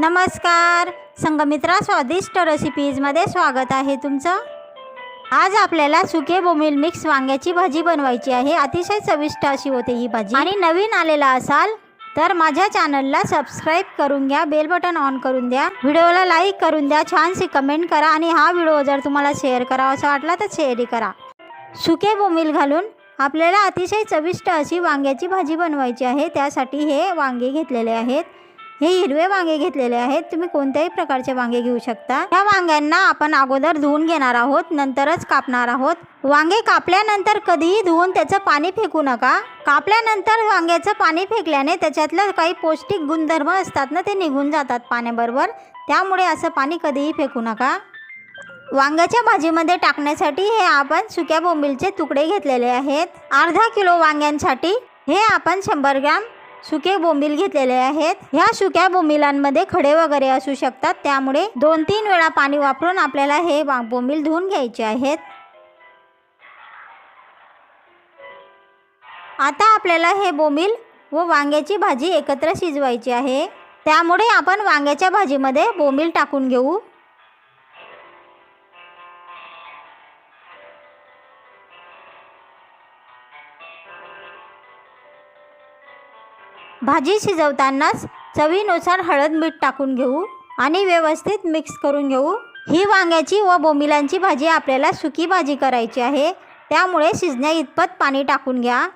नमस्कार. संगमित्रा स्वादिष्ट रेसिपीजमध्ये स्वागत आहे तुमचं. आज आपल्याला सुके बोमिल मिक्स वांग्याची भाजी बनवायची आहे. अतिशय चविष्ट अशी होते ही भाजी. आणि नवीन आलेला असाल तर माझ्या चॅनलला सबस्क्राईब करून घ्या. बेल बटन ऑन करून द्या. व्हिडिओला लाईक करून द्या. छानशी कमेंट करा आणि हा व्हिडिओ जर तुम्हाला शेअर करावा असा वाटला तर शेअरही करा. सुके बोमिल घालून आपल्याला अतिशय चविष्ट अशी वांग्याची भाजी बनवायची आहे. त्यासाठी हे वांगे घेतलेले आहेत. हे हिरवे वांगे घेतलेले आहेत. तुम्ही कोणत्याही प्रकारचे वांगे घेऊ शकता. या वांग्यांना आपण अगोदर धुवून घेणार आहोत. नंतरच कापणार आहोत. वांगे कापल्यानंतर कधीही धुवून त्याचं पाणी फेकू नका. कापल्यानंतर वांग्याचं पाणी फेकल्याने त्याच्यातलं काही पौष्टिक गुणधर्म असतात ना ते निघून जातात पाण्याबरोबर. त्यामुळे असं पाणी कधीही फेकू नका. वांग्याच्या भाजीमध्ये टाकण्यासाठी हे आपण सुक्या बोंबीलचे तुकडे घेतलेले आहेत. अर्धा किलो वांग्यांसाठी हे आपण शंभर ग्रॅम सुके बोंबील घेतलेले आहेत. ह्या सुक्या बोंबिलांमध्ये खडे वगैरे असू शकतात. त्यामुळे दोन तीन वेळा पाणी वापरून आपल्याला हे वा बोंबील धुवून घ्यायचे आहेत. आता आपल्याला हे बोंबील व वांग्याची भाजी एकत्र शिजवायची आहे. त्यामुळे आपण वांग्याच्या भाजीमध्ये बोंबील टाकून घेऊ. भाजी शिजवतानाच चवीनुसार हळद मीठ टाकून घेऊ आणि व्यवस्थित मिक्स करून घेऊ. ही वांग्याची व बोमिलांची भाजी आपल्याला सुकी भाजी करायची आहे. त्यामुळे शिजण्या इतपत पाणी टाकून घ्या.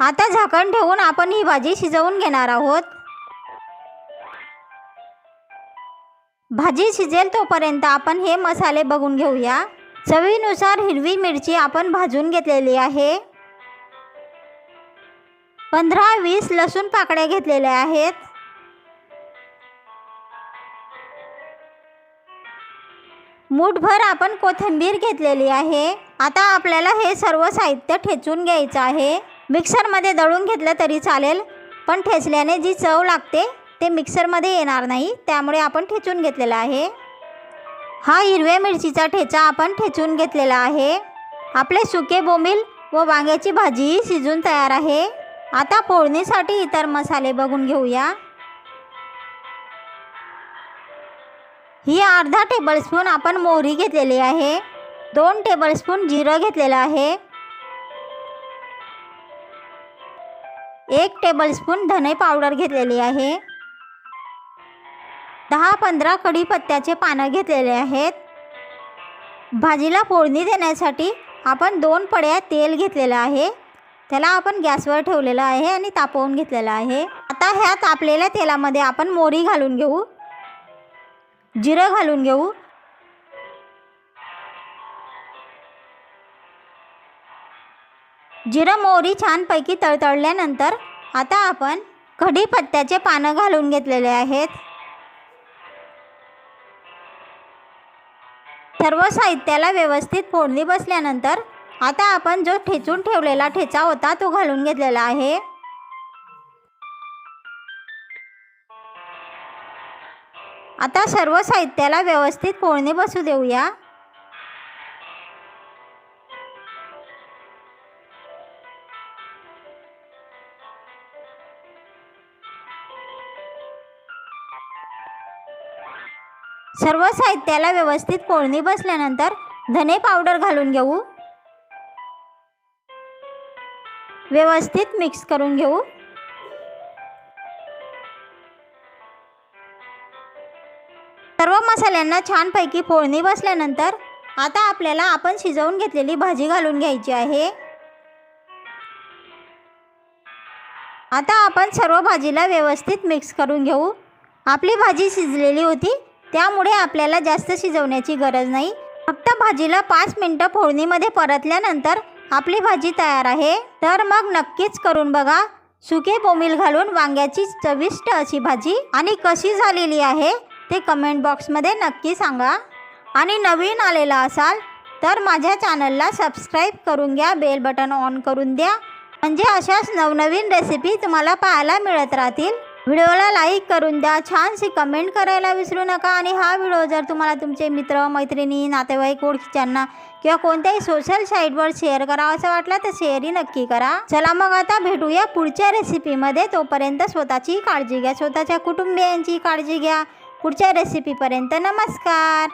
आता झाकण ठेवून आपण ही भाजी शिजवून घेणार आहोत. भाजी शिजेल तोपर्यंत आपण हे मसाले बघून घेऊया. चवीनुसार हिरवी मिरची आपण भाजून घेतलेली आहे. पंधरा वीस लसूण पाकळ्या घेतलेल्या आहेत. मूठभर आपण कोथिंबीर घेतलेली आहे. आता आपल्याला हे सर्व साहित्य ठेचून घ्यायचं आहे. मिक्सरमध्ये दळून घेतलं तरी चालेल पण ठेचल्याने जी चव लागते ते मिक्सरमध्ये येणार नाही त्यामुळे आपण ठेचून घेतलेला आहे. हा हिरव्या मिरचीचा ठेचा आपण ठेचून घेतलेला आहे. आपले सुके बोंबील व वांग्याची भाजीही शिजून तयार आहे. आता फोडणीसाठी इतर मसाले बघून घेऊया. ही अर्धा टेबलस्पून आपण मोहरी घेतलेली आहे. दोन टेबलस्पून जिरं घेतलेलं आहे. एक टेबलस्पून धने पावडर घेतलेली आहे. दहा पंधरा कढीपत्त्याचे पानं घेतलेले आहेत. भाजीला फोडणी देण्यासाठी आपण दोन पड्या तेल घेतलेलं आहे. त्याला आपण गॅसवर ठेवलेलं आहे आणि तापवून घेतलेलं आहे. आता ह्या तापलेल्या तेलामध्ये आपण मोरी घालून घेऊ. जिरं घालून घेऊ. जिरं मोहरी छानपैकी तळतळल्यानंतर आता आपण कढीपत्त्याचे पानं घालून घेतलेले आहेत. सर्व साहित्याला व्यवस्थित फोडणी बसल्यानंतर आता आपण जो ठेचून ठेवलेला ठेचा होता तो घालून घेतलेला आहे. आता सर्व साहित्याला व्यवस्थित फोडणी बसू देऊया. सर्व साहित्याला व्यवस्थित फोडणी बसल्यानंतर धने पावडर घालून घेऊ. व्यवस्थित मिक्स करून घेऊ. सर्व मसाल्यांना छानपैकी फोडणी बसल्यानंतर आता आपल्याला आपण शिजवून घेतलेली भाजी घालून घ्यायची आहे. आता आपण सर्व भाजीला व्यवस्थित मिक्स करून घेऊ. आपली भाजी शिजलेली होती. त्यामुळे आपल्याला जास्त शिजवण्याची गरज नाही. फक्त भाजीला पाच मिनटं फोडणीमध्ये परतल्यानंतर आपली भाजी तयार आहे. तर मग नक्कीच करून बघा. सुके बोमिल घालून वांग्याची चविष्ट अशी भाजी. आणि कशी झालेली आहे ते कमेंट बॉक्समध्ये नक्की सांगा. आणि नवीन आलेला असाल तर माझ्या चॅनलला सबस्क्राईब करून घ्या. बेल बटन ऑन करून द्या. म्हणजे अशाच नवनवीन रेसिपी तुम्हाला पाहायला मिळत राहतील. व्हिडिओला लाईक करून द्या छानशी कमेंट करायला विसरू नका. आणि हा व्हिडिओ जर तुम्हाला तुमचे मित्र मैत्रिणी नातेवाईक ओळखीच्यांना किंवा कोणत्याही सोशल साईटवर शेअर करावं असं वाटलं तर शेअरही नक्की करा. चला मग आता भेटूया पुढच्या रेसिपीमध्ये तोपर्यंत स्वतःची काळजी घ्या. स्वतःच्या कुटुंबियांची काळजी घ्या. पुढच्या रेसिपीपर्यंत नमस्कार.